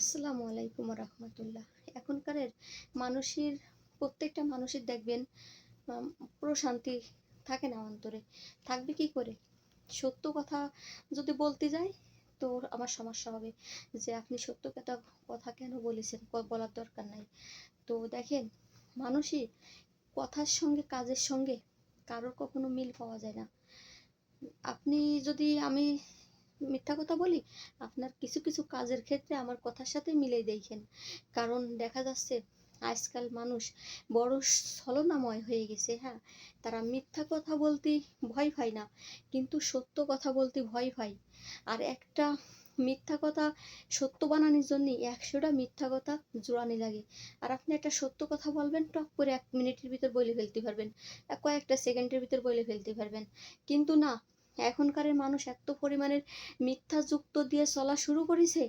আসসালামু আলাইকুম রহমতুল্লাহ এখনকারের মানুষের, প্রত্যেকটা মানুষের দেখবেন প্রশান্তি থাকে না অন্তরে। থাকবে কি করে? সত্য কথা যদি বলতে যাই, তো আমার সমস্যা হবে যে আপনি সত্য কথা কথা কেন বলেছেন? বলার দরকার নাই। তো দেখেন, মানুষই কথার সঙ্গে, কাজের সঙ্গে কারোর কখনো মিল পাওয়া যায় না। আপনি যদি আমি মিথ্যা কথা বলি? আপনার কিছু কিছু কাজের ক্ষেত্রে আমার কথার সাথে মিলে দেখেন। কারণ দেখা যাচ্ছে, আজকাল মানুষ বড় ছলনাময় হয়ে গেছে হ্যাঁ? তারা মিথ্যা কথা বলতে ভয় পায় না, কিন্তু সত্য কথা বলতে ভয় পায়। আর একটা মিথ্যা কথা সত্য বানানোর জন্য একশোটা মিথ্যা কথা জোড়ানি লাগে। আর আপনি একটা সত্য কথা বলবেন, টক করে এক মিনিটের ভিতর বলে ফেলতে পারবেন, কয়েকটা সেকেন্ডের ভিতর বলে ফেলতে পারবেন। কিন্তু না এখনকারের মানুষ এত পরিমাণের মিথ্যা যুক্ত দিয়ে চলা শুরু করেছে,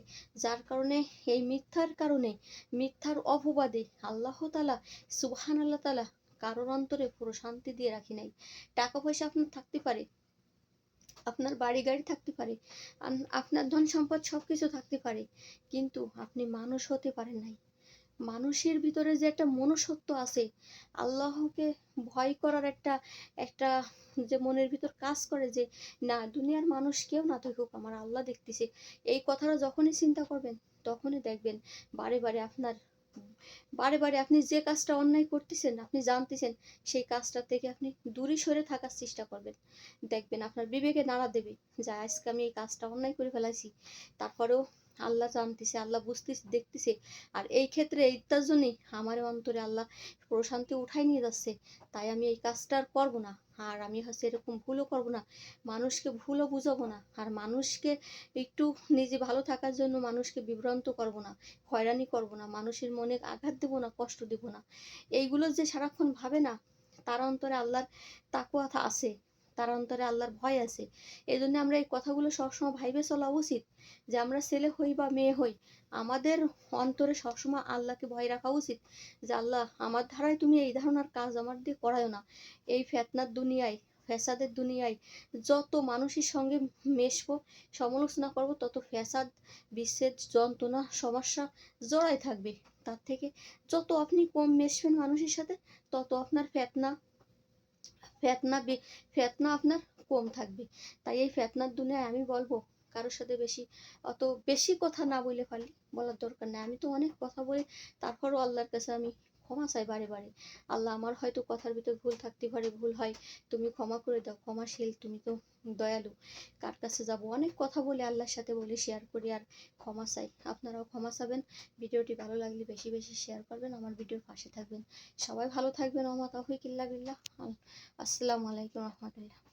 যার কারণে এই মিথ্যার কারণে, মিথ্যার অপবাদে আল্লাহ তালা সুবহান আল্লাহ তালা কারোর অন্তরে পুরো শান্তি দিয়ে রাখি নাই। টাকা পয়সা আপনার থাকতে পারে, আপনার বাড়ি গাড়ি থাকতে পারে আপনার ধন সম্পদ সব কিছু থাকতে পারে, কিন্তু আপনি মানুষ হতে পারেন নাই। মানুষের ভিতরে যে একটা মনুষ্যত্ব আছে, আল্লাহকে ভয় করার একটা একটা যে মনের ভিতর কাজ করে যে, না, দুনিয়ার মানুষ কেউ না থাকুক, আমার আল্লাহ দেখতেছে। এই কথাটা যখনই চিন্তা করবেন, তখনই দেখবেন বারে বারে আপনার, বারে বারে আপনি যে কাজটা অন্যায় করতেছেন, আপনি জানতেছেন, সেই কাজটা থেকে আপনি দূরে সরে থাকার চেষ্টা করবেন। দেখবেন আপনার বিবেকে নাড়া দেবে যে, আজকে আমি এই কাজটা অন্যায় করে ফেলাইছি। তারপরেও আল্লাহ জানতেছে, আল্লাহ বুঝতেছে, দেখতেছে। আর এই ক্ষেত্রে এইটার জন্যই আমার অন্তরে আল্লাহ প্রশান্তি উঠাই নিয়ে যাচ্ছে। তাই আমি এই কাজটা আর করব না। আর আমি হচ্ছে এরকম ভুলও করব না। মানুষকে ভুলও বুঝাবো না। আর মানুষকে একটু নিজে ভালো থাকার জন্য মানুষকে বিভ্রান্ত করব না, হয়রানি করব না, মানুষের মনে আঘাত দেবো না, কষ্ট দেবো না। এইগুলো যে সারাক্ষণ ভাবে না, তার অন্তরে আল্লাহর তাকুয়া আছে। তার অন্তরে আল্লাহর ভয় আছে। এই জন্য আমরা এই কথাগুলো সবসময় ভাইবে চলা উচিত যে আমরা ছেলে হই বা মেয়ে হই, আমাদের অন্তরে সবসময় আল্লাহকে ভয় রাখা উচিত যে আল্লাহ, আমার ধারায় তুমি এই ধরনের কাজ আমার দিয়ে করায়ও না। এই ফেতনার দুনিয়ায়, ফ্যাসাদের দুনিয়ায় যত মানুষের সঙ্গে মেশবো, সমালোচনা করব, তত ফ্যাসাদ বিশ্বের যন্ত্রণা, সমস্যা জড়াই থাকবে। তার থেকে যত আপনি কম মেশবেন মানুষের সাথে, তত আপনার ফেতনা ফেতনা বে- ফেতনা আপনার কম থাকবে। তাই এই ফেতনার দুনিয়ায় আমি বলব, কারোর সাথে বেশি, অত বেশি কথা না বলে পারলি বলার দরকার নাই। আমি তো অনেক কথা বলি, তারপরও আল্লাহর কাছে আমি ক্ষমা চাই বারে বারে। আল্লাহ আমার হয়তো কথার ভিতর ভুল থাকতে পারে, ভুল হয়, তুমি ক্ষমা করে দাও ক্ষমাশীল তুমি তো দয়ালু। কার কাছে যাব? অনেক কথা বলে আল্লাহর সাথে বলি শেয়ার করি আর ক্ষমা চাই। আপনারাও ক্ষমা চাবেন। ভিডিওটি ভালো লাগলে বেশি বেশি শেয়ার করবেন, আমার ভিডিওর পাশে থাকবেন। সবাই ভালো থাকবেন। আমার তাহিকিল্লা বিল্লাহ। আসসালামু আলাইকুম রহমতুল্লাহ।